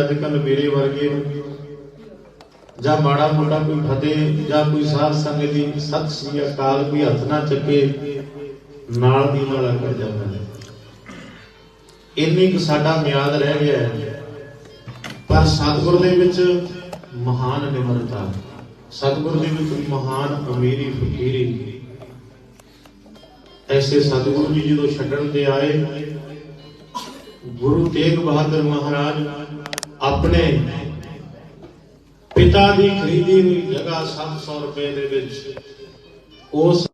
ਅੱਜ ਕੱਲ ਮੇਰੇ ਵਰਗੇ ਜਾਂ ਮਾੜਾ ਮੋਟਾ ਕੋਈ ਫਤਿਹ ਜਾਂ ਕੋਈ ਸਾਧ ਸੰਗਤ ਦੀ ਸਤਿ ਸ੍ਰੀ ਅਕਾਲ ਕੋਈ ਹੱਥ ਨਾ ਚੱਕੇ, ਨਾਲ ਦੀ ਨਾਲ ਕਰ ਜਾਂਦਾ ਹੈ। ਇੰਨੀ ਕੁ ਸਾਡਾ ਮਿਆਦ ਰਹਿ ਗਿਆ ਹੈ। ਪਰ ਸਤਿਗੁਰ ਦੇ ਵਿੱਚ ਮਹਾਨ ਨਿਮਰਤਾ, ਸਤਿਗੁਰ ਦੇ ਵਿੱਚ ਮਹਾਨ ਅਮੀਰੀ ਫਕੀਰੀ। ਐਸੇ ਸਤਿਗੁਰੂ ਜੀ ਜਦੋਂ ਛੱਡਣ ਤੇ ਆਏ, ਗੁਰੂ ਤੇਗ ਬਹਾਦਰ ਮਹਾਰਾਜ ਆਪਣੇ ਪਿਤਾ ਦੀ ਖਰੀਦੀ ਹੋਈ ਜਗ੍ਹਾ 700 ਰੁਪਏ ਦੇ ਵਿੱਚ ਉਸ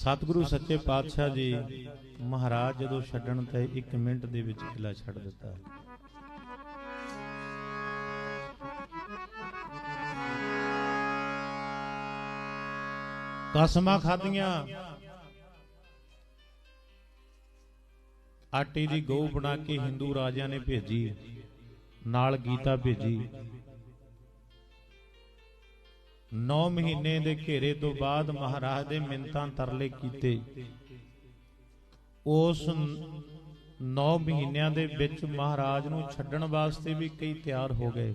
ਸਤਿਗੁਰੂ ਸੱਚੇ ਪਾਤਸ਼ਾਹ ਜੀ ਮਹਾਰਾਜ ਜਦੋਂ ਛੱਡਣ ਤੇ 1 ਮਿੰਟ ਦੇ ਵਿੱਚ ਕਿਲਾ ਛੱਡ ਦਿੱਤਾ। ਕਸਮਾਂ ਖਾਧੀਆਂ। ਆਟੇ ਦੀ ਗਊ ਬਣਾ ਕੇ ਹਿੰਦੂ ਰਾਜਿਆਂ ਨੇ ਭੇਜੀ, ਨਾਲ ਗੀਤਾ ਭੇਜੀ। 9 ਮਹੀਨੇ ਦੇ ਘੇਰੇ ਤੋਂ ਬਾਅਦ ਮਹਾਰਾਜ ਦੇ ਮਿੰਤਾਂ ਤਰਲੇ ਕੀਤੇ। ਉਸ 9 ਮਹੀਨਿਆਂ ਦੇ ਵਿੱਚ ਮਹਾਰਾਜ ਨੂੰ ਛੱਡਣ ਵਾਸਤੇ ਵੀ ਕਈ ਤਿਆਰ ਹੋ ਗਏ।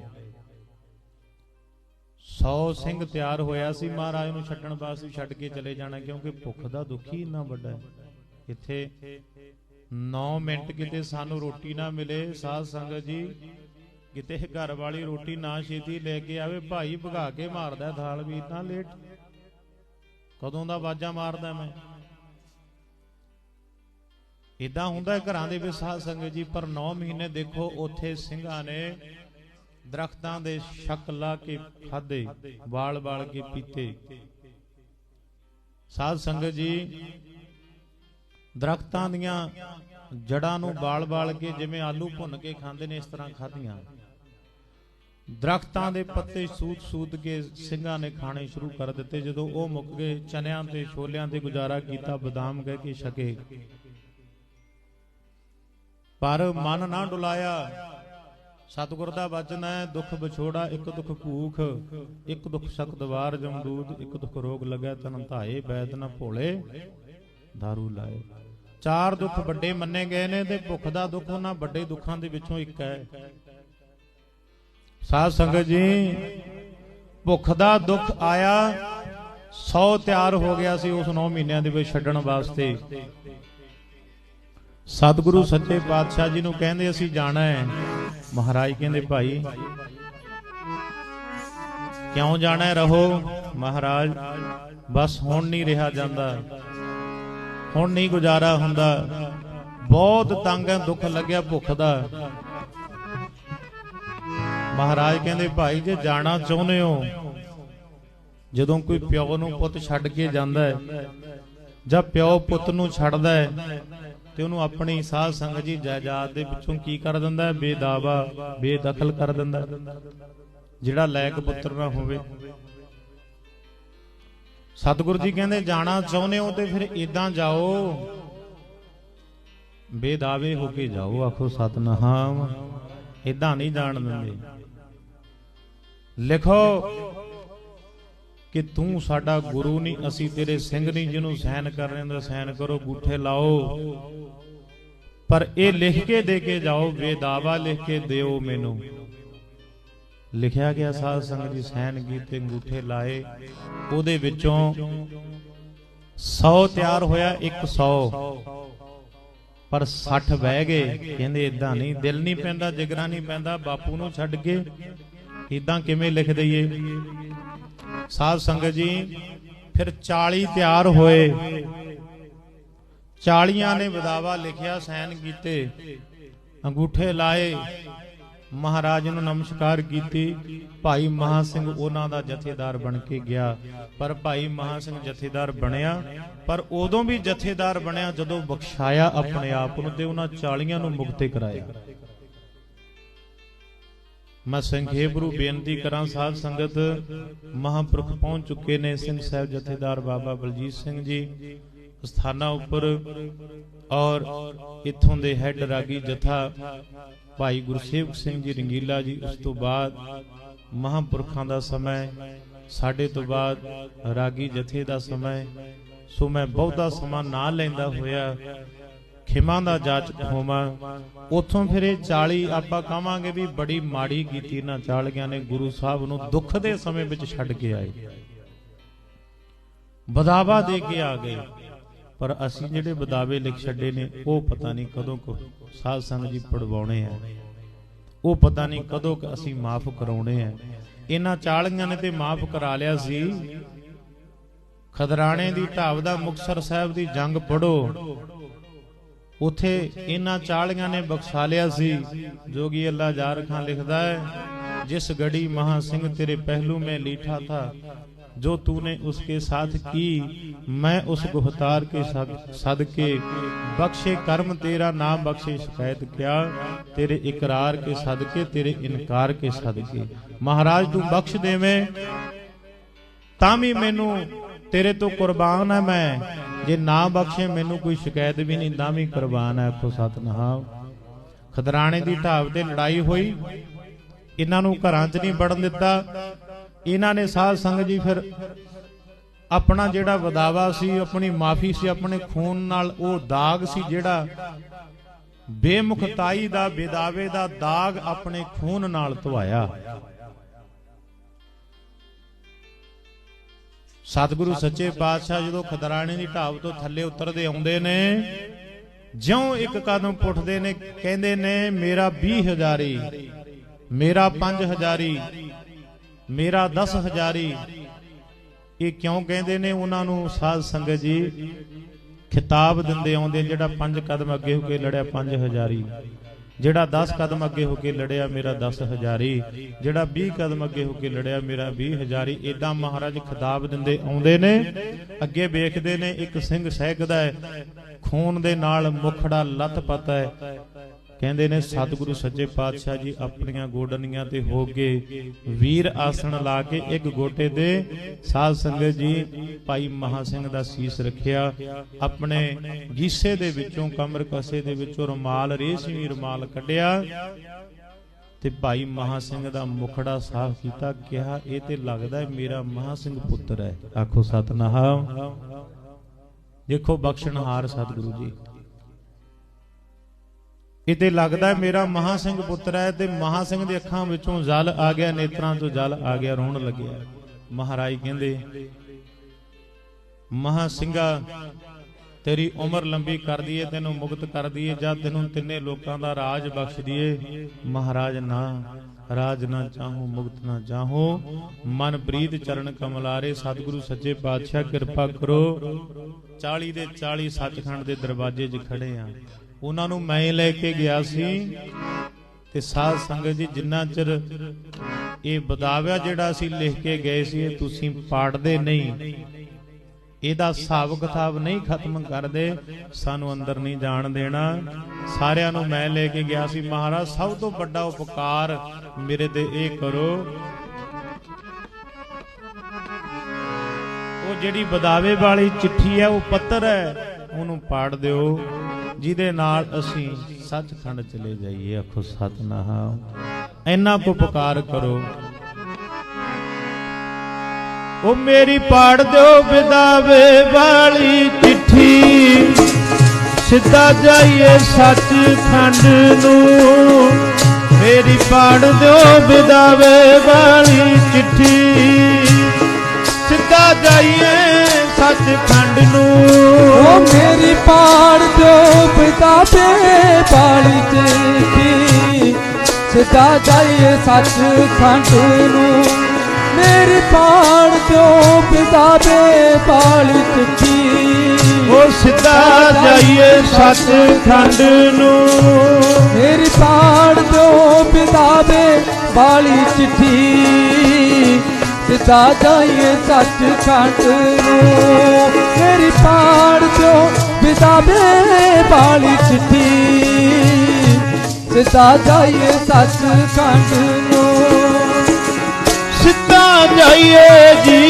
100 ਸਿੰਘ ਤਿਆਰ ਹੋਇਆ ਸੀ ਮਹਾਰਾਜ ਨੂੰ ਛੱਡਣ ਵਾਸਤੇ ਛੱਡ ਕੇ ਚਲੇ ਜਾਣਾ ਕਿਉਂਕਿ ਭੁੱਖ ਦਾ ਦੁੱਖ ਹੀ ਇੰਨਾ ਵੱਡਾ ਹੈ। ਇੱਥੇ 9 ਮਿੰਟ ਕਿਤੇ ਸਾਨੂੰ ਰੋਟੀ ਨਾ ਮਿਲੇ। ਸਾਧ ਸੰਗਤ ਜੀ ਕਿਤੇ ਘਰ ਵਾਲੀ ਰੋਟੀ ਨਾ ਛੇਤੀ ਲੈ ਕੇ ਆਵੇ, ਭਾਈ ਭਗਾ ਕੇ ਮਾਰਦਾ ਥਾਲ ਵੀ ਤਾਂ ਲੇਟ। ਕਦੋਂ ਦਾ ਬਾਜਾ ਮਾਰਦਾ ਮੈਂ? ਇਦਾਂ ਹੁੰਦਾ ਘਰਾਂ ਦੇ ਵਿੱਚ ਸਾਧ ਸੰਗਤ ਜੀ, ਪਰ 9 ਮਹੀਨੇ ਦੇਖੋ ਉੱਥੇ ਸਿੰਘਾਂ ਨੇ ਦਰਖਤਾਂ ਦੇ ਸ਼ੱਕ ਲਾ ਕੇ ਖਾਦੇ ਵਾਲ ਵਾਲ ਕੇ ਪੀਤੇ। ਸਾਧ ਸੰਗਤ ਜੀ, ਦਰਖਤਾਂ ਦੀਆਂ ਜੜਾਂ ਨੂੰ ਬਾਲ-ਬਾਲ ਕੇ ਜਿਵੇਂ ਆਲੂ ਭੁੰਨ ਕੇ ਖਾਂਦੇ ਨੇ, ਇਸ ਤਰ੍ਹਾਂ ਖਾਧੀਆਂ। ਦਰਖਤਾਂ ਦੇ ਪੱਤੇ ਸੂਤ-ਸੂਤ ਕੇ ਸਿੰਘਾਂ ਨੇ ਖਾਣੇ ਸ਼ੁਰੂ ਕਰ ਦਿੱਤੇ। ਜਦੋਂ ਉਹ ਮੁੱਕ ਗਏ, ਚਨਿਆਂ ਤੇ ਛੋਲਿਆਂ ਤੇ ਗੁਜ਼ਾਰਾ ਕੀਤਾ, ਬਦਾਮ ਕਹਿ ਕੇ ਛਕੇ। ਪਰ ਮਨ ਨਾ ਡੁਲਾਇਆ। ਸਤਿਗੁਰ ਦਾ ਵਚਨ ਹੈ, ਦੁੱਖ ਵਿਛੋੜਾ, ਇੱਕ ਦੁੱਖ ਭੂਖ, ਇੱਕ ਦੁੱਖ ਸ਼ਕਦਵਾਰ ਜਮਦੂਦ ਇੱਕ ਦੁੱਖ ਰੋਗ ਲੱਗੈ, ਤਨ ਧਾਏ, ਬੈਦ ਨ ਭੋਲੇ दारू ਲਾਏ। ਚਾਰ ਦੁੱਖ ਵੱਡੇ ਮੰਨੇ ਗਏ ਨੇ ਤੇ ਭੁੱਖ ਦਾ ਦੁੱਖ ਉਹਨਾਂ ਵੱਡੇ ਦੁੱਖਾਂ ਦੇ ਵਿੱਚੋਂ ਇੱਕ ਹੈ। ਸਾਧ ਸੰਗਤ ਜੀ, ਭੁੱਖ ਦਾ ਦੁੱਖ ਆਇਆ 100 ਤਿਆਰ ਹੋ ਗਿਆ ਸੀ ਉਸ 9 ਮਹੀਨਿਆਂ ਦੇ ਵਿੱਚ ਛੱਡਣ ਵਾਸਤੇ। ਸਤਿਗੁਰੂ ਸੱਚੇ ਪਾਤਸ਼ਾਹ ਜੀ ਨੂੰ ਕਹਿੰਦੇ ਅਸੀਂ ਜਾਣਾ ਹੈ। ਮਹਾਰਾਜ ਕਹਿੰਦੇ, ਭਾਈ, ਕਿਉਂ ਜਾਣਾ ਰਹੋ, ਮਹਾਰਾਜ, ਬਸ ਹੁਣ ਨਹੀਂ ਰਿਹਾ ਜਾਂਦਾ। ਹੁਣ ਨਹੀਂ ਗੁਜ਼ਾਰਾ ਹੁੰਦਾ। ਬਹੁਤ ਤੰਗ ਹੈ, ਦੁੱਖ ਲੱਗਿਆ ਭੁੱਖ ਦਾ। ਮਹਾਰਾਜ ਕਹਿੰਦੇ, ਭਾਈ, ਜੇ ਜਾਣਾ ਚਾਹੁੰਦੇ ਹੋ, ਜਦੋਂ ਕੋਈ ਪਿਓ ਨੂੰ ਪੁੱਤ ਛੱਡ ਕੇ ਜਾਂਦਾ ਹੈ ਜਾਂ ਪਿਓ ਪੁੱਤ ਨੂੰ ਛੱਡਦਾ ਹੈ ਤੇ ਉਹਨੂੰ ਆਪਣੀ ਸਾਧ ਸੰਗਤ ਜੀ ਜਾਇਦਾਦ ਦੇ ਵਿੱਚੋਂ ਕੀ ਕਰ ਦਿੰਦਾ ਹੈ? ਬੇਦਾਵਾ, ਬੇਦਖਲ ਕਰ ਦਿੰਦਾ ਜਿਹੜਾ ਲਾਇਕ ਪੁੱਤਰ ਨਾ ਹੋਵੇ। ਸਤਿਗੁਰੂ ਜੀ ਕਹਿੰਦੇ, ਜਾਣਾ ਚਾਹੁੰਦੇ ਹੋ ਤੇ ਫਿਰ ਇਦਾਂ ਜਾਓ। ਬੇਦਾਵੇ ਹੋ ਕੇ ਜਾਓ, ਆਖੋ ਸਤਨਾਮ। ਇਦਾਂ ਨਹੀਂ ਜਾਣ ਦਿੰਦੇ। ਲਿਖੋ ਕਿ ਤੂੰ ਸਾਡਾ ਗੁਰੂ ਨਹੀਂ, ਅਸੀਂ ਤੇਰੇ ਸਿੰਘ ਨਹੀਂ, ਜਿਹਨੂੰ ਸਹਿਨ ਕਰ ਦਾ ਸਹਿਨ ਕਰੋ, ਗੂਠੇ ਲਾਓ। ਪਰ ਇਹ ਲਿਖ ਕੇ ਦੇ ਕੇ ਜਾਓ ਬੇਦਾਵਾ ਲਿਖ ਕੇ ਦਿਓ ਮੈਨੂੰ। ਲਿਖਿਆ ਗਿਆ ਸਾਧ ਸੰਗਤ ਜੀ ਸਹਿਨ ਕੀਤੇ ਅੰਗੂਠੇ ਲਾਏ। ਉਹਦੇ ਵਿੱਚੋਂ 100 ਤਿਆਰ ਹੋਇਆ 100 ਪਰ 60 ਬਹਿ ਗਏ, ਕਹਿੰਦੇ ਇਦਾਂ ਨਹੀਂ, ਦਿਲ ਨਹੀਂ ਪੈਂਦਾ, ਜਿਗਰਾ ਨਹੀਂ ਪੈਂਦਾ, ਬਾਪੂ ਨੂੰ ਛੱਡ ਕੇ ਇਦਾਂ ਕਿਵੇਂ ਲਿਖ ਦਈਏ? ਸਾਧ ਸੰਗਤ ਜੀ, ਫਿਰ 40 ਤਿਆਰ ਹੋਏ। 40ਾਂ ਨੇ ਵਿਦਾਵਾ ਲਿਖਿਆ, ਸੈਨ ਕੀਤੇ। ਅੰਗੂਠੇ ਲਾਏ। ਮਹਾਰਾਜ ਨੂੰ ਨਮਸਕਾਰ ਕੀਤੀ। ਭਾਈ ਮਹਾ ਸਿੰਘ ਉਹਨਾਂ ਦਾ ਜਥੇਦਾਰ ਬਣ ਕੇ ਗਿਆ। ਪਰ ਭਾਈ ਮਹਾ ਸਿੰਘ ਜਥੇਦਾਰ ਬਣਿਆ। ਪਰ ਉਦੋਂ ਵੀ ਜਥੇਦਾਰ ਬਣਿਆ ਜਦੋਂ ਬਖਸ਼ਾਇਆ ਆਪਣੇ ਆਪ ਨੂੰ ਤੇ ਉਹਨਾਂ 40ਾਂ ਨੂੰ ਮੁਕਤੇ ਕਰਾਇਆ। ਮੈਂ ਸੰਖੇਪ ਰੂ ਬੇਨਤੀ ਕਰਾਂ ਸਾਧ ਸੰਗਤ ਮਹਾਂਪੁਰਖ ਪਹੁੰਚ ਚੁੱਕੇ ਨੇ ਸਿੰਘ ਸਾਹਿਬ ਜਥੇਦਾਰ ਬਾਬਾ ਬਲਜੀਤ ਸਿੰਘ ਜੀ। ਸਥਾਨਾਂ ਉੱਪਰ ਔਰ ਇੱਥੋਂ ਦੇ ਹੈੱਡ ਰਾਗੀ ਜਥਾ ਭਾਈ ਗੁਰਸੇਵਕ ਸਿੰਘ ਜੀ ਰੰਗੀਲਾ ਜੀ ਉਸ ਤੋਂ ਬਾਅਦ ਮਹਾਂਪੁਰਖਾਂ ਦਾ ਸਮਾਂ ਸਾਡੇ ਤੋਂ ਬਾਅਦ ਰਾਗੀ ਜਥੇ ਦਾ ਸਮਾਂ। ਸੋ ਮੈਂ ਬਹੁਤਾ ਸਮਾਂ ਨਾ ਲੈਂਦਾ ਹੋਇਆ ਖਿਮਾ ਦਾ ਜਾਚਕ ਹੋਵਾਂ। ਉਥੋਂ ਫਿਰ ਇਹ 40 ਆਪਾਂ ਕਹਾਂਗੇ ਵੀ ਬੜੀ ਮਾੜੀ ਕੀਤੀ ਨਾ ਚਾਲੀਆਂ ਨੇ। ਗੁਰੂ ਸਾਹਿਬ ਨੂੰ ਦੁੱਖ ਦੇ ਸਮੇਂ ਵਿੱਚ ਛੱਡ ਕੇ ਆਏ। ਬਦਾਵਾ ਦੇ ਕੇ ਆ ਗਏ। ਪਰ ਅਸੀਂ ਜਿਹੜੇ ਬਦਾਵੇ ਲਿਖ ਛੱਡੇ ਨੇ, ਉਹ ਪਤਾ ਨਹੀਂ ਕਦੋਂ ਕੋ ਸਾਧ ਸੰਗਤ ਜੀ ਪੜਵਾਉਣੇ ਆ। ਉਹ ਪਤਾ ਨਹੀਂ ਕਦੋਂ ਕੁ ਅਸੀਂ ਮਾਫ ਕਰਾਉਣੇ ਆ। ਇਹਨਾਂ ਚਾਲੀਆਂ ਨੇ ਤੇ ਮਾਫ ਕਰਾ ਲਿਆ ਸੀ। ਖਦਰਾਣੇ ਦੀ ਢਾਬ ਦਾ ਮੁਕਸਰ ਸਾਹਿਬ ਦੀ ਜੰਗ ਪੜੋ ਉਥੇ ਇਹਨਾਂ ਚਾਲੀਆਂ ਨੇ ਬਖਸ਼ਾ ਲਿਆ ਸੀ ਜੋਗੀ ਅੱਲਾ ਜਾਰ ਖਾਨ ਲਿਖਦਾ ਹੈ ਜਿਸ ਗੜੀ ਮਹਾ ਸਿੰਘ ਤੇਰੇ ਪਹਿਲੂ में लीठा था जो तूने उसके साथ की मैं उस गुहतार के सद- सदके बख्शे कर्म तेरा नाम बख्शे शिकायत क्या तेरे इकरार के सदके तेरे इनकार के सदके महाराज तू बख्श देवे ਤਾਂ ਵੀ ਮੈਨੂੰ ਤੇਰੇ ਤੋਂ ਕੁਰਬਾਨ ਹੈ ਮੈਂ ਜੇ ਨਾ ਬਖਸ਼ੇ, ਮੈਨੂੰ ਕੋਈ ਸ਼ਿਕਾਇਤ ਵੀ ਨਹੀਂ, ਤਾਂ ਵੀ ਕੁਰਬਾਨ ਹੈ ਆਖੋ ਸਤਨਾਮ। ਖਦਰਾਣੇ ਦੀ ਢਾਬ ਤੇ ਲੜਾਈ ਹੋਈ। ਇਹਨਾਂ ਨੂੰ ਘਰਾਂ 'ਚ ਨਹੀਂ ਵੜਨ ਦਿੱਤਾ। ਇਹਨਾਂ ਨੇ ਸਾਧ ਸੰਗਤ ਜੀ ਫਿਰ ਆਪਣਾ ਜਿਹੜਾ ਵਦਾਵਾ ਸੀ, ਆਪਣੀ ਮਾਫੀ ਸੀ, ਆਪਣੇ ਖੂਨ ਨਾਲ ਉਹ ਦਾਗ ਸੀ ਜਿਹੜਾ ਬੇਮੁਖਤਾਈ ਦਾ, ਬੇਦਾਵੇ ਦਾ ਦਾਗ ਆਪਣੇ ਖੂਨ ਨਾਲ ਧਵਾਇਆ ਸਤਿਗੁਰੂ ਸੱਚੇ ਪਾਤਸ਼ਾਹ ਜਦੋਂ ਖਦਰਾਣੇ ਦੀ ਢਾਬ ਤੋਂ ਥੱਲੇ ਉਤਰਦੇ ਆਉਂਦੇ ਨੇ ਜਿਉਂ ਇੱਕ ਕਦਮ ਪੁੱਟਦੇ ਨੇ ਕਹਿੰਦੇ ਨੇ ਮੇਰਾ 20 ਹਜ਼ਾਰੀ ਮੇਰਾ 5 ਹਜ਼ਾਰੀ ਮੇਰਾ 10 ਹਜ਼ਾਰੀ। ਇਹ ਕਿਉਂ ਕਹਿੰਦੇ ਨੇ ਉਹਨਾਂ ਨੂੰ ਸਾਧ ਸੰਗਤ ਜੀ? ਖਿਤਾਬ ਦਿੰਦੇ ਆਉਂਦੇ ਜਿਹੜਾ 5 ਕਦਮ ਅੱਗੇ ਹੋ ਕੇ ਲੜਿਆ 5 ਹਜ਼ਾਰੀ। ਜਿਹੜਾ 10 ਕਦਮ ਅੱਗੇ ਹੋ ਕੇ ਲੜਿਆ ਮੇਰਾ 10 ਹਜ਼ਾਰੀ, ਜਿਹੜਾ 20 ਕਦਮ ਅੱਗੇ ਹੋ ਕੇ ਲੜਿਆ ਮੇਰਾ 20 ਹਜ਼ਾਰੀ ਇਦਾਂ ਮਹਾਰਾਜ ਖਿਤਾਬ ਦਿੰਦੇ ਆਉਂਦੇ ਨੇ, ਅੱਗੇ ਵੇਖਦੇ ਨੇ ਇੱਕ ਸਿੰਘ ਸਹਿਕਦਾ ਹੈ, ਖੂਨ ਦੇ ਨਾਲ ਮੁਖੜਾ ਲੱਤ ਪਤਾ ਹੈ ਕਹਿੰਦੇ ਨੇ, ਸਤਿਗੁਰੂ ਸੱਚੇ ਪਾਤਸ਼ਾਹ ਜੀ ਆਪਣੀਆਂ ਗੋਡਨੀਆਂ ਤੇ ਹੋ ਕੇ ਵੀਰ ਆਸਣ ਲਾ ਕੇ ਇੱਕ ਗੋਟੇ ਦੇ ਸਾਧ ਸੰਗਤ ਜੀ ਭਾਈ ਮਹਾ ਸਿੰਘ ਦਾ ਸੀਸ ਰੱਖਿਆ। ਆਪਣੇ ਗੀਸੇ ਦੇ ਵਿੱਚੋਂ, ਕਮਰ ਕਸੇ ਦੇ ਵਿੱਚੋਂ ਰੁਮਾਲ, ਰੇਸ਼ਮੀ ਰੁਮਾਲ ਕੱਢਿਆ ਤੇ ਭਾਈ ਮਹਾ ਸਿੰਘ ਦਾ ਮੁਖੜਾ ਸਾਫ਼ ਕੀਤਾ। ਕਿਹਾ, ਇਹ ਤੇ ਲੱਗਦਾ ਹੈ ਮੇਰਾ ਮਹਾ ਸਿੰਘ ਪੁੱਤਰ ਹੈ। ਆਖੋ, ਸਤਨਾਮ। ਦੇਖੋ, ਬਖਸ਼ਣਹਾਰ ਸਤਿਗੁਰੂ ਜੀ। ਇਹ ਤੇ ਲੱਗਦਾ ਮੇਰਾ ਮਹਾ ਸਿੰਘ ਪੁੱਤਰ ਹੈ ਤੇ ਮਹਾ ਸਿੰਘ ਦੇ ਅੱਖਾਂ ਵਿੱਚੋਂ ਜਲ ਆ ਗਿਆ, ਨੇਤਰਾਂ ਤੋਂ ਜਲ ਆ ਗਿਆ, ਰੋਣ ਲੱਗਿਆ। ਮਹਾਰਾਜ ਕਹਿੰਦੇ, ਮਹਾ ਸਿੰਘਾ, ਤੇਰੀ ਉਮਰ ਲੰਬੀ ਕਰ ਦਈਏ, ਤੈਨੂੰ ਮੁਕਤ ਕਰ ਦਈਏ, ਜਾਂ ਤੈਨੂੰ ਤਿੰਨੇ ਲੋਕਾਂ ਦਾ ਰਾਜ ਬਖਸ਼ ਦਈਏ। ਮਹਾਰਾਜ, ਨਾ ਰਾਜ ਨਾ ਚਾਹੋ, ਮੁਕਤ ਨਾ ਚਾਹੋ। ਮਨ ਪ੍ਰੀਤ ਚਰਨ ਕਮਲਾਰੇ, ਸਤਿਗੁਰੂ ਸੱਚੇ ਪਾਤਸ਼ਾਹ, ਕਿਰਪਾ ਕਰੋ। 40 ਦੇ 40 ਸੱਚਖੰਡ ਦੇ ਦਰਵਾਜ਼ੇ 'ਚ ਖੜੇ ਆ। ਉਹਨਾਂ ਨੂੰ ਮੈਂ ਲੈ ਕੇ ਗਿਆ ਸੀ। ਤੇ ਸਾਧ ਸੰਗਤ ਜੀ, ਜਿੰਨਾ ਚਿਰ ਇਹ ਬਦਾਵਿਆ ਜਿਹੜਾ ਅਸੀਂ ਲਿਖ ਕੇ ਗਏ ਸੀ, ਇਹ ਤੁਸੀਂ ਪਾੜਦੇ ਨਹੀਂ। ਇਹਦਾ ਹਿਸਾਬ ਕਿਤਾਬ ਨਹੀਂ ਖਤਮ ਕਰਦੇ, ਸਾਨੂੰ ਅੰਦਰ ਨਹੀਂ ਜਾਣ ਦੇਣਾ। ਸਾਰਿਆਂ ਨੂੰ ਮੈਂ ਲੈ ਕੇ ਗਿਆ ਸੀ। ਮਹਾਰਾਜ, ਸਭ ਤੋਂ ਵੱਡਾ ਉਪਕਾਰ ਮੇਰੇ ਤੇ ਇਹ ਕਰੋ। ਉਹ ਜਿਹੜੀ ਬਦਾਵੇ ਵਾਲੀ ਚਿੱਠੀ ਹੈ, ਉਹ ਪੱਤਰ ਹੈ, ਉਹਨੂੰ ਪਾੜ ਦਿਓ। ਜਿਹਦੇ ਨਾਲ ਅਸੀਂ ਸੱਚਖੰਡ ਚਲੇ ਜਾਈਏ, ਆਖੋ ਸਤਨਾਮ। ਇੰਨਾ ਕੋ ਪੁਕਾਰ ਕਰੋ। ਉਹ ਮੇਰੀ ਪਾੜ ਦਿਓ ਵਿਦਾਵੇ ਵਾਲੀ ਚਿੱਠੀ। ਸਿੱਧਾ ਜਾਈਏ ਸੱਚਖੰਡ ਨੂੰ। ਮੇਰੀ ਪਾੜ ਦਿਓ ਵਿਦਾਵੇ ਵਾਲੀ ਚਿੱਠੀ। ਸਿੱਧਾ ਜਾਈਏ ਸੱਚਖੰਡ ਨੂੰ। ਉਹ ਮੇਰੀ ਪਾੜ ਦਿਓ ਪਿਤਾ ਤੇ ਪਾਲੀ ਚਿੱਠੀ ਸਿੱਧਾ ਜਾਈਏ ਸੱਚ ਖੰਡ ਨੂੰ। ਮੇਰੀ ਪਾਣ ਤੋਂ ਪਿਤਾਬੇ ਪਾਲੀ ਚਿੱਠੀ ਉਹ ਸਿੱਧਾ ਜਾਈਏ ਸੱਚਖੰਡ ਨੂੰ। ਮੇਰੀ ਪਾਣ ਤੋਂ ਪਿਤਾਬੇ ਪਾਲੀ ਚਿੱਠੀ ਸਿੱਧਾ ਜਾਈਏ ਸੱਚ ਖੰਡ ਨੂੰ। ਮੇਰੀ ਪਾਣ ਤੋਂ ਪਿਤਾਬੇ ਪਾਲੀ ਚਿੱਠੀ। ਸਿੱਧਾ ਜਾਈਏ ਸੱਚ ਖੰਡ ਨੂੰ। ਸਿੱਧਾ ਜਾਈਏ ਜੀ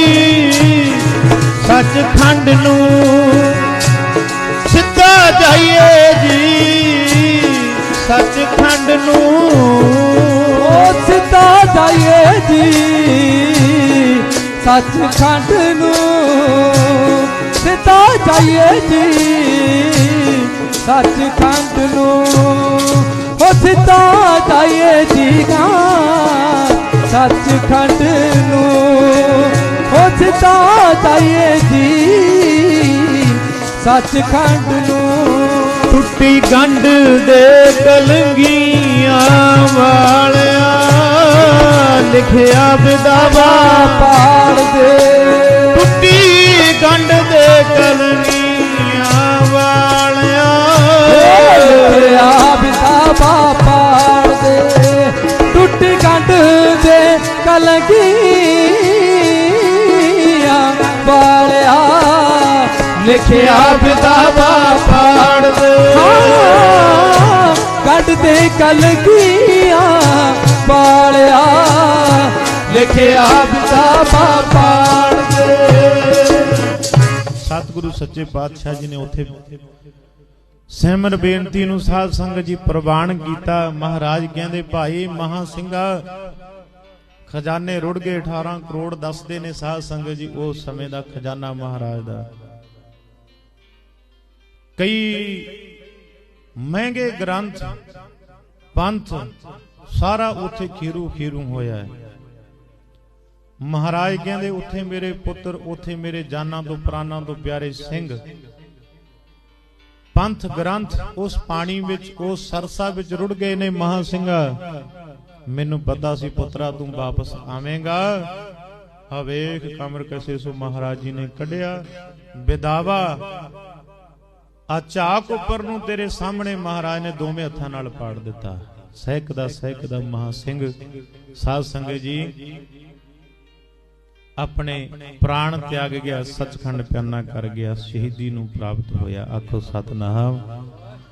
ਸੱਚ ਖੰਡ ਨੂੰ। ਸਿੱਧਾ ਜਾਈਏ ਜੀ ਸੱਚ ਖੰਡ ਨੂੰ। ਓ ਸਿੱਧਾ ਸੱਚਖੰਡ ਨੂੰ ਸਿੱਧਾ ਜਾਈਏ ਜੀ। ਸੱਚਖੰਡ ਨੂੰ ਓ ਸਿੱਧਾ ਜਾਈਏ ਜੀ ਗਾ ਸੱਚਖੰਡ ਨੂੰ ਓ ਸਿੱਧਾ ਜਾਈਏ ਜੀ। ਸੱਚਖੰਡ ਨੂੰ ਟੁੱਟੀ ਗੰਢ ਦੇ ਕਲੰਗੀਆਂ ਵਾਲਿਆ ਲਿਖਿਆ ਵਿਦਾਵਾ ਪਾੜ ਦੇ। ਟੁੱਟੀ ਗੰਢ ਦੇ ਕਲੰਗੀਆਂ ਵਾਲਿਆ ਲਿਖਿਆ ਬਿਤਾਬਾ ਪਾੜ ਦੇ। ਟੁੱਟੀ ਕੰਡ ਦੇ ਕਲਗੀਆਂ ਵਾਲਿਆ ਲਿਖਿਆ ਬਿਤਾਬਾ ਪਾੜ ਦੇ। ਕੰਡ ਦੇ ਕਲਗੀਆਂ ਵਾਲਿਆ ਲਿਖਿਆ ਬਿਤਾਬਾ ਪਾੜ ਦੇ। ਸਤਿਗੁਰੂ ਸੱਚੇ ਪਾਤਸ਼ਾਹ ਜੀ ਨੇ ਉੱਥੇ ਸਿਮਰ ਬੇਨਤੀ ਨੂੰ ਸਾਧ ਸੰਗਤ ਜੀ ਪ੍ਰਵਾਨ ਕੀਤਾ। ਮਹਾਰਾਜ ਕਹਿੰਦੇ, ਭਾਈ ਮਹਾ ਸਿੰਘਾ, ਖਜ਼ਾਨੇ ਰੁੜ ਗਏ 18 ਕਰੋੜ ਦੱਸਦੇ ਨੇ ਸਾਧ ਸੰਗਤ ਜੀ ਉਸ ਸਮੇਂ ਦਾ ਖਜ਼ਾਨਾ ਮਹਾਰਾਜ ਦਾ। ਕਈ ਮਹਿੰਗੇ ਗ੍ਰੰਥ, ਪੰਥ ਸਾਰਾ ਉੱਥੇ ਖੀਰੂ ਖੀਰੂ ਹੋਇਆ ਹੈ। ਮਹਾਰਾਜ ਕਹਿੰਦੇ, ਉੱਥੇ ਮੇਰੇ ਪੁੱਤਰ, ਉੱਥੇ ਮੇਰੇ ਜਾਨਾਂ ਤੋਂ, ਪ੍ਰਾਨਾਂ ਤੋਂ ਪਿਆਰੇ ਸਿੰਘ। ਪੰਥ ਗ੍ਰੰਥ ਉਸ ਪਾਣੀ ਵਿੱਚ, ਉਸ ਸਰਸਾ ਵਿੱਚ ਰੁੜ ਗਏ ਨੇ ਮਹਾ ਸਿੰਘਾ। ਮੈਨੂੰ ਪਤਾ ਸੀ, ਪੁੱਤਰਾ, ਤੂੰ ਵਾਪਸ ਆਵੇਂਗਾ। ਆ ਵੇਖ ਕਮਰ ਕਸੇ ਸੋ ਮਹਾਰਾਜ ਜੀ ਨੇ ਕੱਢਿਆ। ਵਿਦਾਵਾ ਆ ਝਾਕ ਉੱਪਰ ਨੂੰ ਤੇਰੇ ਸਾਹਮਣੇ ਮਹਾਰਾਜ ਨੇ ਦੋਵੇਂ ਹੱਥਾਂ ਨਾਲ ਪਾੜ ਦਿੱਤਾ। ਸਹਿਕ ਦਾ ਸਹਿਕ ਦਾ ਮਹਾ ਸਿੰਘ। ਸਾਧ ਸੰਗਤ ਜੀ, ਆਪਣੇ ਪ੍ਰਾਣ ਤਿਆਗ ਗਿਆ, ਸੱਚਖੰਡ ਪਿਆਨਾ ਕਰ ਗਿਆ, ਸ਼ਹੀਦੀ ਨੂੰ ਪ੍ਰਾਪਤ ਹੋਇਆ, ਆਖੋ ਸਤਨਾਮ।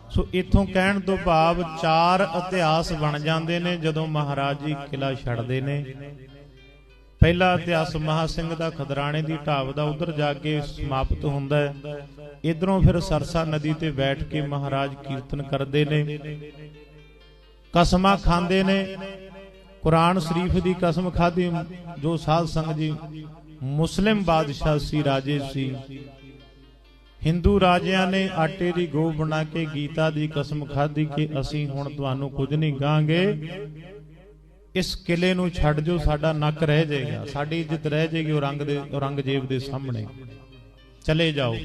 ਸੋ ਇਥੋਂ ਕਹਿਣ ਤੋਂ ਭਾਵ ਚਾਰ ਇਤਿਹਾਸ ਬਣ ਜਾਂਦੇ ਨੇ, ਜਦੋਂ ਮਹਾਰਾਜ ਜੀ ਕਿਲਾ ਛੱਡਦੇ ਨੇ। ਪਹਿਲਾ ਇਤਿਹਾਸ ਮਹਾ ਸਿੰਘ ਦਾ, ਖਦਰਾਣੇ ਦੀ ਢਾਬ ਦਾ, ਉਧਰ ਜਾ ਕੇ ਸਮਾਪਤ ਹੁੰਦਾ ਹੈ। ਇਧਰੋਂ ਫਿਰ ਸਰਸਾ ਨਦੀ ਤੇ ਬੈਠ ਕੇ ਮਹਾਰਾਜ ਕੀਰਤਨ ਕਰਦੇ ਨੇ। ਕਸਮਾਂ ਖਾਂਦੇ ਨੇ। ਕੁਰਾਨ ਸ਼ਰੀਫ ਦੀ ਕਸਮ ਖਾਧੀ, ਜੋ ਸਾਧ ਸੰਗਤ ਜੀ, ਮੁਸਲਿਮ ਬਾਦਸ਼ਾਹ ਸੀ, ਰਾਜੇ ਸੀ। ਹਿੰਦੂ ਰਾਜਿਆਂ ਨੇ ਆਟੇ ਦੀ ਗੋ ਬਣਾ ਕੇ, ਗੀਤਾ ਦੀ ਕਸਮ ਖਾਧੀ ਕਿ ਅਸੀਂ ਹੁਣ ਤੁਹਾਨੂੰ ਕੁਝ ਨਹੀਂ ਗਾਂਗੇ ਇਸ ਕਿਲੇ ਨੂੰ ਛੱਡ ਜੋ ਸਾਡਾ ਨੱਕ ਰਹਿ ਜਾਏਗਾ, ਸਾਡੀ ਇੱਜ਼ਤ ਰਹਿ ਜਾਏਗੀ ਔਰੰਗ ਦੇ, ਔਰੰਗਜ਼ੇਬ ਦੇ ਸਾਹਮਣੇ। ਚਲੇ ਜਾਓ।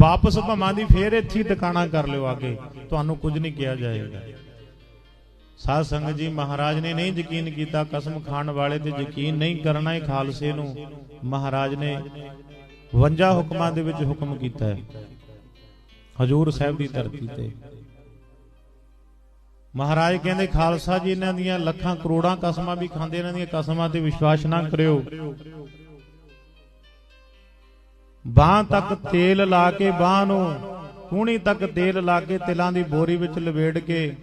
ਵਾਪਸ ਭਵਾਂ ਦੀ ਫੇਰ ਇੱਥੇ ਹੀ ਕਰ ਲਿਓ ਆਗੇ ਤੁਹਾਨੂੰ ਕੁਝ ਨਹੀਂ ਕਿਹਾ ਜਾਏਗਾ। ਸਾਧ ਸੰਗਤ ਜੀ, ਮਹਾਰਾਜ ਨੇ ਨਹੀਂ ਯਕੀਨ ਕੀਤਾ, ਕਸਮ ਖਾਣ ਵਾਲੇ ਤੇ ਯਕੀਨ ਨਹੀਂ ਕਰਨਾ ਇਹ ਖਾਲਸੇ ਨੂੰ। ਮਹਾਰਾਜ ਨੇ 52 ਹੁਕਮਾਂ ਦੇ ਵਿੱਚ ਹੁਕਮ ਕੀਤਾ ਹੈ। ਹਜੂਰ ਸਾਹਿਬ ਦੀ ਧਰਤੀ ਤੇ। ਮਹਾਰਾਜ ਕਹਿੰਦੇ, ਖਾਲਸਾ ਜੀ, ਇਹਨਾਂ ਦੀਆਂ ਲੱਖਾਂ, ਕਰੋੜਾਂ ਕਸਮਾਂ ਵੀ ਖਾਂਦੇ, ਇਹਨਾਂ ਦੀਆਂ ਕਸਮਾਂ ਤੇ ਵਿਸ਼ਵਾਸ ਨਾ ਕਰਿਓ। ਬਾਹ ਤੱਕ ਤੇਲ ਲਾ ਕੇ ਬਾਹ ਨੂੰ, ਕੂਣੀ ਤੱਕ ਤੇਲ ਲਾ ਕੇ ਤਿਲਾਂ ਦੀ ਬੋਰੀ ਵਿੱਚ ਲਵੇੜ ਕੇ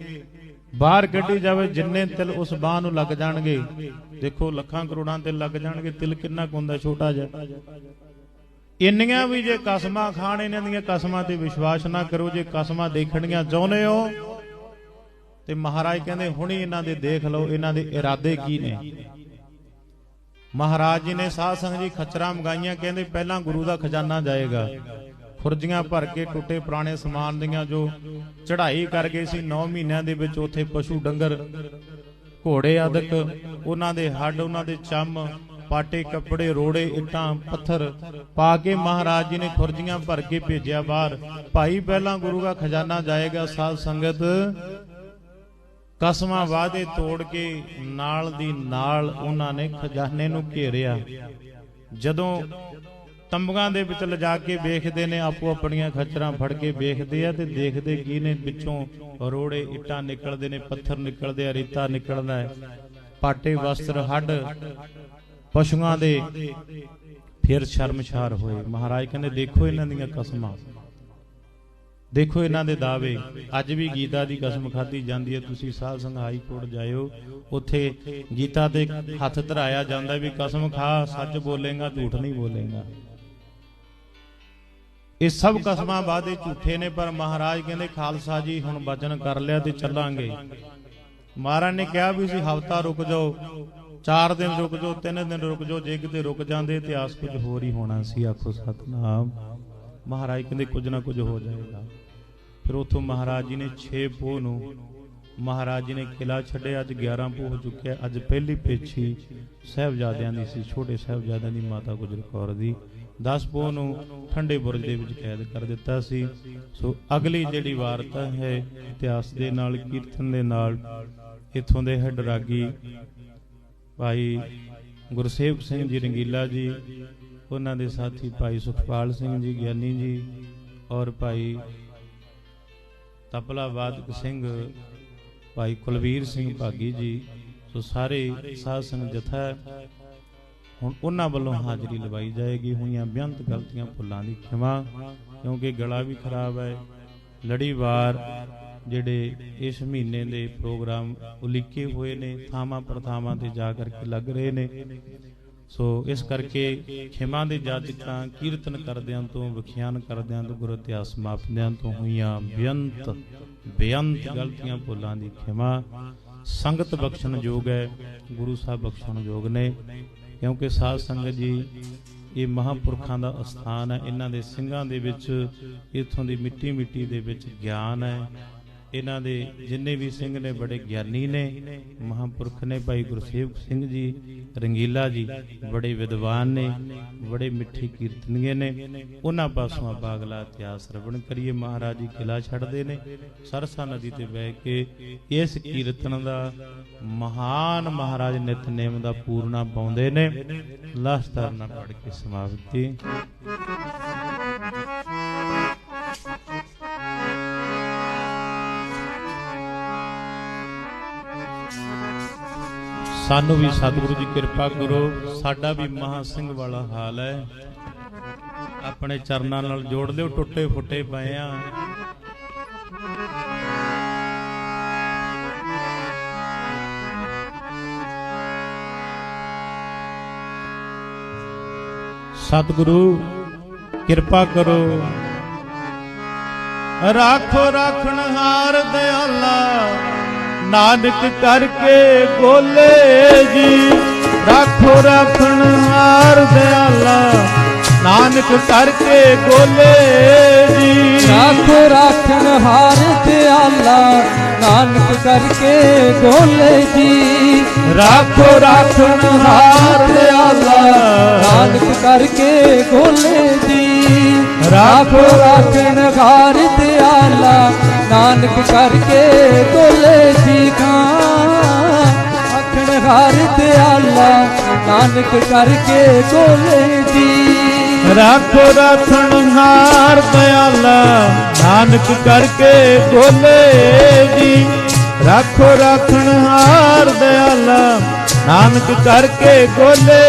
ਬਾਹਰ ਕੱਢੀ ਜਾਵੇ, ਜਿੰਨੇ ਤਿਲ ਉਸ ਬਾਹ ਨੂੰ ਲੱਗ ਜਾਣਗੇ। ਦੇਖੋ, ਲੱਖਾਂ ਕਰੋੜਾਂ ਤਿਲ ਲੱਗ ਜਾਣਗੇ। ਤਿਲ ਕਿੰਨਾ ਕੁ ਹੁੰਦਾ, ਛੋਟਾ ਜਿਹਾ। ਇੰਨੀਆਂ ਵੀ ਜੇ ਕਸਮਾਂ ਖਾਣ, ਇਹਨਾਂ ਦੀਆਂ ਕਸਮਾਂ ਤੇ ਵਿਸ਼ਵਾਸ ਨਾ ਕਰੋ, ਜੇ ਕਸਮਾਂ ਦੇਖਣੀਆਂ ਚਾਹੁੰਦੇ ਹੋ, ਤੇ ਮਹਾਰਾਜ ਕਹਿੰਦੇ, ਹੁਣੀ ਇਹਨਾਂ ਦੇ ਦੇਖ ਲਓ, ਇਹਨਾਂ ਦੇ ਇਰਾਦੇ ਕੀ ਨੇ? ਮਹਾਰਾਜ ਜੀ ਨੇ ਸਾਧ ਸੰਗਤ ਜੀ ਖਚਰਾਂ ਮੰਗਾਈਆਂ, ਕਹਿੰਦੇ, ਪਹਿਲਾਂ ਗੁਰੂ ਦਾ ਖਜ਼ਾਨਾ ਜਾਏਗਾ। ਖੁਰਜੀਆਂ ਭਰ ਕੇ ਟੁੱਟੇ ਪੁਰਾਣੇ ਸਮਾਨ ਦੀਆਂ ਜੋ ਚੜ੍ਹਾਈ ਕਰ ਗਏ ਸੀ 9 ਮਹੀਨਿਆਂ ਦੇ ਵਿੱਚ ਉੱਥੇ ਪਸ਼ੂ ਡੰਗਰ, ਘੋੜੇ ਆਦਿਕ, ਉਹਨਾਂ ਦੇ ਹੱਡ, ਉਹਨਾਂ ਦੇ ਚੰਮ, ਪਾਟੇ, ਕੱਪੜੇ, ਰੋੜੇ, ਇੱਟਾਂ, ਪੱਥਰ ਪਾ ਕੇ ਮਹਾਰਾਜ ਜੀ ਨੇ ਖੁਰਜੀਆਂ ਭਰ ਕੇ ਭੇਜਿਆ ਬਾਹਰ। ਭਾਈ, ਪਹਿਲਾਂ ਗੁਰੂ ਦਾ ਖਜ਼ਾਨਾ ਜਾਏਗਾ, ਸਾਧ ਸੰਗਤ ਕਸਮਾਂ ਵਾਅਦੇ ਤੋੜ ਕੇ ਨਾਲ ਦੀ ਨਾਲ ਉਹਨਾਂ ਨੇ ਖਜ਼ਾਨੇ ਨੂੰ ਘੇਰਿਆ। ਜਦੋਂ ਤੰਬੂਆਂ ਦੇ ਵਿੱਚ ਲਿਜਾ ਕੇ ਵੇਖਦੇ ਨੇ, ਆਪੋ ਆਪਣੀਆਂ ਖੱਚਰਾਂ ਫੜ ਕੇ ਵੇਖਦੇ ਆ ਤੇ ਦੇਖਦੇ ਕੀ ਨੇ ਵਿੱਚੋਂ ਰੋੜੇ, ਇੱਟਾਂ ਨਿਕਲਦੇ ਨੇ, ਪੱਥਰ ਨਿਕਲਦੇ ਆ, ਰੇਤਾ ਨਿਕਲਦਾ ਹੈ। ਪਾਟੇ, ਵਸਤਰ, ਹੱਡ, ਪਸ਼ੂਆਂ ਦੇ ਫਿਰ ਸ਼ਰਮਸ਼ਾਰ ਹੋਏ। ਮਹਾਰਾਜ ਕਹਿੰਦੇ, ਦੇਖੋ ਇਹਨਾਂ ਦੀਆਂ ਕਸਮਾਂ। ਦੇਖੋ ਇਹਨਾਂ ਦੇ ਦਾਅਵੇ। ਅੱਜ ਵੀ ਗੀਤਾ ਦੀ ਕਸਮ ਖਾਧੀ ਜਾਂਦੀ ਹੈ। ਤੁਸੀਂ ਸਾਧ ਸੰਘ ਹਾਈ ਕੋਰਟ ਜਾਇਓ। ਉੱਥੇ ਗੀਤਾ ਤੇ ਹੱਥ ਧਰਾਇਆ ਜਾਂਦਾ ਵੀ ਕਸਮ ਖਾ, ਸੱਚ ਬੋਲੇਗਾ, ਝੂਠ ਨਹੀਂ ਬੋਲੇਗਾ। ਇਹ ਸਭ ਕਸਮਾਂ ਵਾਦੇ ਝੂਠੇ ਨੇ, ਪਰ ਮਹਾਰਾਜ ਕਹਿੰਦੇ, ਖਾਲਸਾ ਜੀ, ਹੁਣ ਵਚਨ ਕਰ ਲਿਆ ਤੇ ਚੱਲਾਂਗੇ। ਮਹਾਰਾਜ ਨੇ ਕਿਹਾ ਵੀ ਤੁਸੀਂ ਹਫਤਾ ਰੁਕ ਜਾਓ 4 ਦਿਨ ਰੁਕ ਜਾਓ 3 ਦਿਨ ਰੁਕ ਜਾਓ, ਜੇ ਕਿਤੇ ਰੁਕ ਜਾਂਦੇ, ਇਤਿਹਾਸ ਕੁਝ ਹੋਰ ਹੀ ਹੋਣਾ ਸੀ। ਆਖੋ ਸਤਨਾਮ। ਮਹਾਰਾਜ ਕਹਿੰਦੇ, ਕੁਝ ਨਾ ਕੁਝ ਹੋ ਜਾਏਗਾ। ਫਿਰ ਉਥੋਂ ਮਹਾਰਾਜ ਜੀ ਨੇ 6 ਪੋਹ ਨੂੰ, ਮਹਾਰਾਜ ਜੀ ਨੇ ਕਿਲਾ ਛੱਡਿਆ, ਅੱਜ 11 ਪੋਹ ਹੋ ਚੁੱਕਿਆ ਅੱਜ ਪਹਿਲੀ ਪੇਛੀ ਸਹਿਬਜ਼ਾਦਿਆਂ ਦੀ ਸੀ, ਛੋਟੇ ਸਹਿਬਜ਼ਾਦਿਆਂ ਦੀ ਮਾਤਾ ਗੁਜਰ ਕੌਰ ਦੀ। 10 ਪੋਹ ਨੂੰ ਠੰਡੇ ਬੁਰਜ ਦੇ ਵਿੱਚ ਕੈਦ ਕਰ ਦਿੱਤਾ ਸੀ। ਸੋ ਅਗਲੀ ਜਿਹੜੀ ਵਾਰਤਾ ਹੈ ਇਤਿਹਾਸ ਦੇ ਨਾਲ, ਕੀਰਤਨ ਦੇ ਨਾਲ, ਇਥੋਂ ਦੇ ਹੈਡ ਰਾਗੀ ਭਾਈ ਗੁਰਸੇਵ ਸਿੰਘ ਜੀ ਰੰਗੀਲਾ ਜੀ, ਉਹਨਾਂ ਦੇ ਸਾਥੀ ਭਾਈ ਸੁਖਪਾਲ ਸਿੰਘ ਜੀ, ਗਿਆਨੀ ਜੀ ਔਰ ਭਾਈ ਤਬਲਾ ਵਾਦਕ ਸਿੰਘ, ਭਾਈ ਕੁਲਵੀਰ ਸਿੰਘ ਭਾਗੀ ਜੀ। ਸੋ ਸਾਰੇ ਸਾਧ ਸੰਗ ਜਥਾ ਹੁਣ ਉਹਨਾਂ ਵੱਲੋਂ ਹਾਜ਼ਰੀ ਲਵਾਈ ਜਾਏਗੀ ਹੋਈਆਂ ਬੇਅੰਤ ਗਲਤੀਆਂ ਭੁੱਲਾਂ ਦੀ ਖਿਮਾ, ਕਿਉਂਕਿ ਗਲਾ ਵੀ ਖਰਾਬ ਹੈ। ਲੜੀਵਾਰ ਜਿਹੜੇ ਇਸ ਮਹੀਨੇ ਦੇ ਪ੍ਰੋਗਰਾਮ ਉਲੀਕੇ ਹੋਏ ਨੇ, ਥਾਵਾਂ ਪ੍ਰਥਾਵਾਂ ਤੇ ਜਾ ਕਰਕੇ ਲੱਗ ਰਹੇ ਨੇ। ਸੋ ਇਸ ਕਰਕੇ ਖਿਮਾ ਦੇ ਜਾਤਕਾਂ ਕੀਰਤਨ ਕਰਦਿਆਂ ਤੋਂ, ਵਿਖਿਆਨ ਕਰਦਿਆਂ ਤੋਂ, ਗੁਰੂ ਇਤਿਹਾਸ ਮਾਪਦਿਆਂ ਤੋਂ ਹੋਈਆਂ ਬੇਅੰਤ ਬੇਅੰਤ ਗਲਤੀਆਂ ਭੁੱਲਾਂ ਦੀ ਖਿਮਾ। ਸੰਗਤ ਬਖਸ਼ਣ ਯੋਗ ਹੈ, ਗੁਰੂ ਸਾਹਿਬ ਬਖਸ਼ਣ ਯੋਗ ਨੇ। ਕਿਉਂਕਿ ਸਾਧ ਸੰਗਤ ਜੀ, ਇਹ ਮਹਾਪੁਰਖਾਂ ਦਾ ਅਸਥਾਨ ਹੈ। ਇਹਨਾਂ ਦੇ ਸਿੰਘਾਂ ਦੇ ਵਿੱਚ, ਇਥੋਂ ਦੀ ਮਿੱਟੀ ਮਿੱਟੀ ਦੇ ਵਿੱਚ ਗਿਆਨ ਹੈ। ਇਹਨਾਂ ਦੇ ਜਿੰਨੇ ਵੀ ਸਿੰਘ ਨੇ, ਬੜੇ ਗਿਆਨੀ ਨੇ, ਮਹਾਪੁਰਖ ਨੇ, ਭਾਈ ਗੁਰਸੇਵਕ ਸਿੰਘ ਜੀ, ਰੰਗੀਲਾ ਜੀ, ਬੜੇ ਵਿਦਵਾਨ ਨੇ, ਬੜੇ ਮਿੱਠੇ ਕੀਰਤਨੀਏ ਨੇ, ਉਹਨਾਂ ਪਾਸੋਂ ਆਪਾਂ ਅਗਲਾ ਇਤਿਹਾਸ ਰਵਣ ਕਰੀਏ। ਮਹਾਰਾਜ ਜੀ ਕਿਲਾ ਛੱਡਦੇ ਨੇ, ਸਰਸਾ ਨਦੀ ਤੇ ਬਹਿ ਕੇ ਇਸ ਕੀਰਤਨ ਦਾ ਮਹਾਨ ਮਹਾਰਾਜ ਨਿਤਨੇਮ ਦਾ ਪੂਰਨਾ ਪਾਉਂਦੇ ਨੇ। ਲਾਸਟ ਧਰਨਾ ਪੜ ਕੇ ਸਮਾਪਤੀ। ਸਾਨੂੰ ਵੀ ਸਤਿਗੁਰੂ ਜੀ ਕਿਰਪਾ ਕਰੋ। ਸਾਡਾ ਵੀ ਮਹਾ ਸਿੰਘ ਵਾਲਾ ਹਾਲ ਹੈ। ਆਪਣੇ ਚਰਨਾਂ ਨਾਲ ਜੋੜ ਲਿਓ, ਟੁੱਟੇ ਫੁੱਟੇ ਪਏ ਆ। ਸਤਿਗੁਰੂ, ਕਿਰਪਾ ਕਰੋ। ਰਾਖੋ, ਰਾਖਣ ਹਾਰ ਦਿਆਲਾ। ਨਾਨਕ ਕਰਕੇ ਗੋਲੇ ਜੀ। ਰਾਖੋ ਰਾਖਣ ਹਾਰ ਦਿਆਲਾ। ਨਾਨਕ ਕਰਕੇ ਗੋਲੇ ਜੀ। ਰਾਖੋ ਰਾਖਣ ਹਾਰ ਦਿਆਲਾ। ਨਾਨਕ ਕਰਕੇ ਗੋਲੇ ਜੀ। ਰਾਖੋ ਰਾਖਣ ਹਾਰ ਦਿਆਲਾ। ਨਾਨਕ ਕਰਕੇ ਗੋਲੇ ਜੀ। ਰਾਖੋ ਰਾਖਣ ਹਾਰ ਦਿਆਲਾ, ਨਾਨਕ ਕਰਕੇ ਗੋਲੇ ਜੀ ਖਾਂ ਆਖਣ ਹਾਰ ਦਿਆਲਾ, ਨਾਨਕ ਕਰਕੇ ਗੋਲੇ ਜੀ ਰਾਖੋ ਰਾਖਣ ਹਾਰ ਦਿਆਲਾ, ਨਾਨਕ ਕਰਕੇ ਗੋਲੇ ਜੀ ਰਾਖੋ ਰਾਖਣ ਹਾਰ ਦਿਆਲਾ, ਨਾਨਕ ਕਰਕੇ ਗੋਲੇ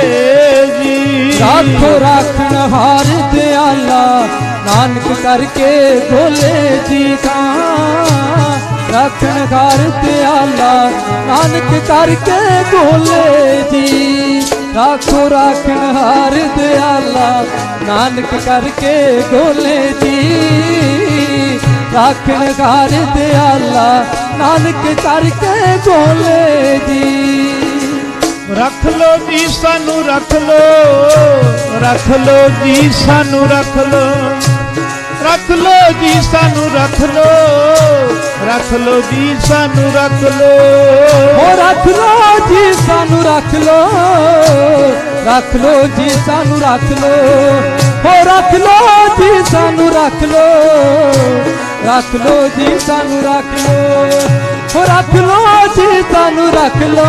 ਜੀ ਰੱਖਣ ਹਾਰ ਦਿਆਲਾ, ਨਾਨਕ ਕਰਕੇ ਗੋਲੇ ਜੀ ਖਾਂ ਰਾਖਣ ਹਾਰ ਦਿਆਲਾ, ਨਾਨਕ ਕਰਕੇ ਗੋਲੇ ਜੀ। ਰਾਖੋ ਰੱਖਣ ਹਾਰ ਦਿਆਲਾ, ਨਾਨਕ ਕਰਕੇ ਗੋਲੇ ਜੀ। ਰੱਖਣ ਹਾਰ ਦਿਆਲਾ, ਨਾਨਕ ਕਰਕੇ ਗੋਲੇ ਜੀ। ਰੱਖ ਲੋ ਜੀ, ਸਾਨੂੰ ਰੱਖ ਲੋ। ਰੱਖ ਲੋ ਜੀ, ਸਾਨੂੰ ਰੱਖ ਲੋ। ਰੱਖ ਲੋ ਜੀ, ਸਾਨੂੰ ਰੱਖ ਲੋ। ਰੱਖ ਲੋ ਜੀ, ਸਾਨੂੰ ਰੱਖ ਲੋ। ਓ ਰੱਖ ਲੋ ਜੀ, ਸਾਨੂੰ ਰੱਖ ਲੋ। ਰੱਖ ਲੋ ਜੀ, ਸਾਨੂੰ ਰੱਖ ਲੋ। ਓ ਰੱਖ ਲੋ ਜੀ, ਸਾਨੂੰ ਰੱਖ ਲੋ। ਰੱਖ ਲੋ ਜੀ, ਸਾਨੂੰ ਰੱਖ ਲੋ। ਹੋ ਰੱਖ ਲੋ ਜੀ, ਸਾਨੂੰ ਰੱਖ ਲੋ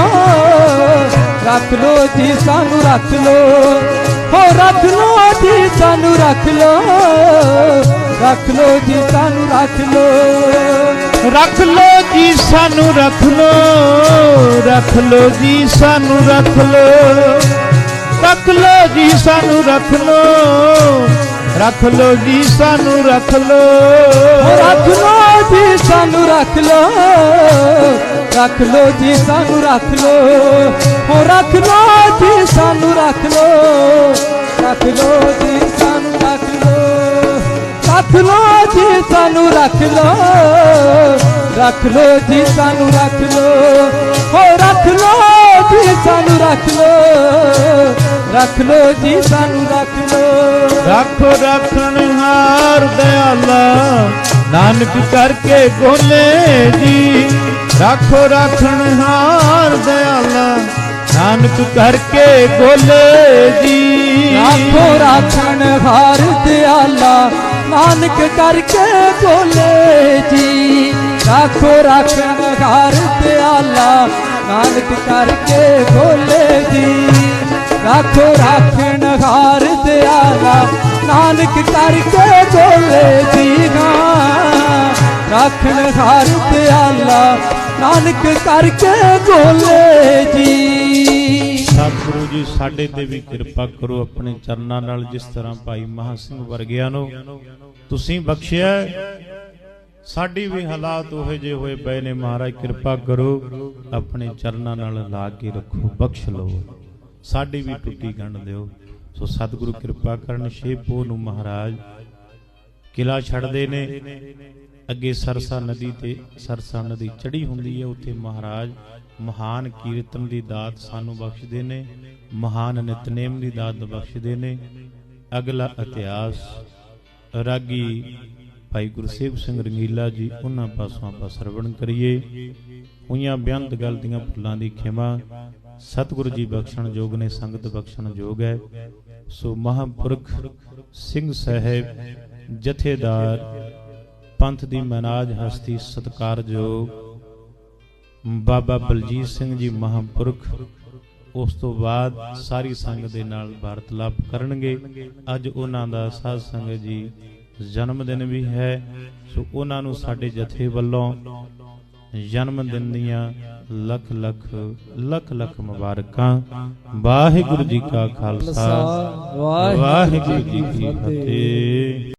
ਰੱਖ ਲੋ ਜੀ, ਸਾਨੂੰ ਰੱਖ ਲੋ ਹੋ ਰੱਖ ਲੋ ਜੀ, ਸਾਨੂੰ ਰੱਖ ਲੋ ਰੱਖ ਲੋ ਜੀ, ਸਾਨੂੰ ਰੱਖ ਲੋ ਰੱਖ ਲੋ ਜੀ, ਸਾਨੂੰ ਰੱਖ ਲੋ ਰੱਖ ਲੋ ਜੀ, ਸਾਨੂੰ ਰੱਖ ਲੋ ਰੱਖ ਲੋ ਜੀ, ਸਾਨੂੰ ਰੱਖ ਲੋ ਰੱਖ ਲੋ ਜੀ ਸਾਨੂੰ ਰੱਖ ਲੋ। ਰੱਖ ਲੋ ਜੀ ਸਾਨੂੰ ਰੱਖ ਲੋ। ਰੱਖ ਲੋ ਜੀ ਸਾਨੂੰ ਰੱਖ ਲੋ। ਹੋ ਰੱਖ ਲੋ ਜੀ ਸਾਨੂੰ ਰੱਖ ਲੋ। ਰੱਖ ਲੋ ਜੀ ਸਾਨੂੰ ਰੱਖ ਲੋ। ਰੱਖ ਲੋ ਜੀ ਸਾਨੂੰ ਰੱਖ ਲੋ। ਰੱਖ ਲੋ ਜੀ ਸਾਨੂੰ ਰੱਖ ਲੋ। ਹੋ ਰੱਖ ਲੋ ਜੀ ਸਾਨੂੰ ਰੱਖ ਲੋ। ਰੱਖ ਲੋ ਜੀ ਸਾਨੂੰ ਰੱਖ ਲੋ। ਰੱਖੋ ਰੱਖਣ ਹਾਰ ਦਇਆਲਾ ਨਾਨਕ ਕਰਕੇ ਗੋਲੇ ਜੀ। ਰੱਖੋ ਰੱਖਣ ਹਾਰ ਦਇਆਲਾ ਨਾਨਕ ਕਰਕੇ ਗੋਲੇ ਜੀ। ਆਖੋ ਰਾਖਣ ਹਾਰ ਦਿਆਲਾ। ਨਾਨਕ ਕਰਕੇ ਬੋਲੇ ਜੀ। ਆਖੋ ਰਾਖਣ ਹਾਰ ਦਿਆਲਾ। ਨਾਨਕ ਕਰਕੇ ਬੋਲੇ ਜੀ। ਆਖੋ ਰਾਖਣ ਹਾਰ ਦਿਆਲਾ। ਨਾਨਕ ਕਰਕੇ ਬੋਲੇ ਜੀ ਹਾਂ ਹਾਰ ਦਿਆਲਾ, ਨਾਨਕ ਕਰਕੇ ਬੋਲੇ ਜੀ। ਸਤਿਗੁਰੂ ਜੀ, ਸਾਡੇ ਤੇ ਵੀ ਕਿਰਪਾ ਕਰੋ ਆਪਣੇ ਚਰਨਾਂ ਨਾਲ, ਜਿਸ ਤਰ੍ਹਾਂ ਭਾਈ ਮਹਾ ਸਿੰਘ ਵਰਗਿਆਂ ਨੂੰ ਤੁਸੀਂ ਬਖਸ਼ਿਆ ਹੈ। ਸਾਡੀ ਵੀ ਹਾਲਾਤ ਉਹੋ ਜਿਹੇ ਹੋਏ ਪਏ ਨੇ। ਮਹਾਰਾਜ ਕਿਰਪਾ ਕਰੋ, ਆਪਣੇ ਚਰਨਾਂ ਨਾਲ ਲਾ ਕੇ ਰੱਖੋ, ਬਖਸ਼ ਲਓ ਸਾਡੀ ਵੀ ਟੁੱਟੀ ਗੰਢ ਦਿਓ। ਸੋ ਸਤਿਗੁਰੂ ਕਿਰਪਾ ਕਰਨ ਸ਼ੇਪੋ ਨੂੰ ਮਹਾਰਾਜ ਕਿਲਾ ਛੱਡਦੇ ਨੇ। ਅੱਗੇ ਸਰਸਾ ਨਦੀ ਤੇ ਸਰਸਾ ਨਦੀ ਚੜੀ ਹੁੰਦੀ ਹੈ। ਉੱਥੇ ਮਹਾਰਾਜ ਮਹਾਨ ਕੀਰਤਨ ਦੀ ਦਾਤ ਸਾਨੂੰ ਬਖਸ਼ਦੇ ਨੇ। ਮਹਾਨ ਨਿਤਨੇਮ ਦੀ ਦਾਤ ਬਖਸ਼ਦੇ ਨੇ। ਅਗਲਾ ਇਤਿਹਾਸ, ਰਾਗੀ ਭਾਈ ਗੁਰਸੇਵ ਸਿੰਘ ਰੰਗੀਲਾ ਜੀ, ਉਹਨਾਂ ਪਾਸੋਂ ਆਪਾਂ ਸਰਵਣ ਕਰੀਏ। ਹੋਈਆਂ ਬੇਅੰਤ ਦੀਆਂ ਫੁੱਲਾਂ ਦੀ ਖਿਮਾ। ਸਤਿਗੁਰੂ ਜੀ ਬਖਸ਼ਣ ਯੋਗ ਨੇ, ਸੰਗਤ ਬਖਸ਼ਣ ਯੋਗ ਹੈ। ਸੋ ਮਹਾਂਪੁਰਖ ਸਿੰਘ ਸਾਹਿਬ, ਜਥੇਦਾਰ, ਪੰਥ ਦੀ ਮਨਾਜ ਹਸਤੀ ਸਤਕਾਰਯੋਗ ਬਾਬਾ ਬਲਜੀਤ ਸਿੰਘ ਜੀ ਮਹਾਂਪੁਰਖ, ਉਸ ਤੋਂ ਬਾਅਦ ਸਾਰੀ ਸੰਗਤ ਦੇ ਨਾਲ ਵਾਰਤਾਲਾਪ ਕਰਨਗੇ। ਅੱਜ ਉਹਨਾਂ ਦਾ ਸਾਧ ਸੰਗਤ ਜੀ ਜਨਮ ਦਿਨ ਵੀ ਹੈ। ਸੋ ਉਹਨਾਂ ਨੂੰ ਸਾਡੇ ਜਥੇ ਵੱਲੋਂ ਜਨਮ ਦਿਨ ਦੀਆਂ ਲੱਖ ਲੱਖ ਲੱਖ ਲੱਖ ਮੁਬਾਰਕਾਂ। ਵਾਹਿਗੁਰੂ ਜੀ ਕਾ ਖਾਲਸਾ। ਵਾਹਿਗੁਰੂ ਜੀ ਕੀ ਫਤਿਹ।